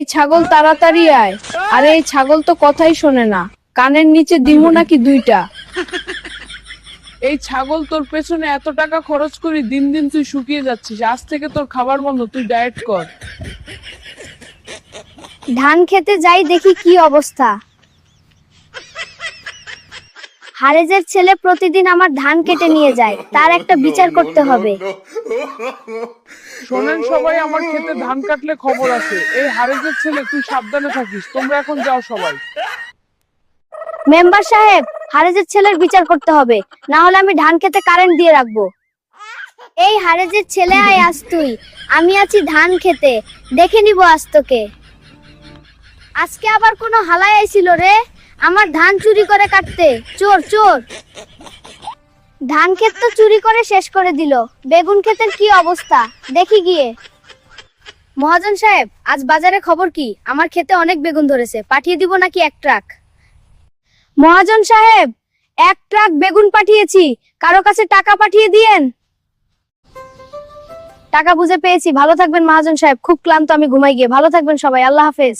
এই ছাগল তাড়াতাড়ি আয়। আরে এই ছাগল তো কথাই শোনে না। কানের নিচে দিব নাকি দুইটা? এই ছাগল তোর পেছনে এত টাকা খরচ করি দিন দিন তুই শুকিয়ে যাচ্ছিস। আজ থেকে তোর খাবার বন্ধ তুই ডায়েট কর। ধান খেতে যাই দেখি কি অবস্থা। হারেজের ছেলে প্রতিদিন আমার ধান কেটে নিয়ে যায়। তার একটা বিচার করতে হবে। শোনেন সবাই আমার খেতে ধান কাটলে খবর আছে। এই হারেজের ছেলে তুই সাবধানে থাকিস। তোমরা এখন যাও সবাই। মেম্বার সাহেব হারেজের ছেলের বিচার করতে হবে। না হলে আমি ধান খেতে কারেন্ট দিয়ে রাখব। এই হারেজের ছেলে আয় আজ তুই। আমি আছি ধান খেতে। দেখে নিব আজ তোকে। আজকে আবার কোনো হালাই আইছিল রে? আমার ধান চুরি করে কাটতে। চোর চোর। ধান ক্ষেত তো চুরি করে শেষ করে দিল। বেগুন ক্ষেতের কি অবস্থা? দেখি গিয়ে। মহাজন সাহেব, আজ বাজারে খবর কি? আমার খেতে অনেক বেগুন ধরেছে। পাঠিয়ে দিব নাকি এক ট্রাক? মহাজন সাহেব, এক ট্রাক বেগুন পাঠিয়েছি। কারও কাছে টাকা পাঠিয়ে দিয়েন? টাকা বুঝে পেয়েছি। ভালো থাকবেন মহাজন সাহেব। খুব ক্লান্ত আমি ঘুমাই গিয়ে। ভালো থাকবেন সবাই। আল্লাহ হাফেজ।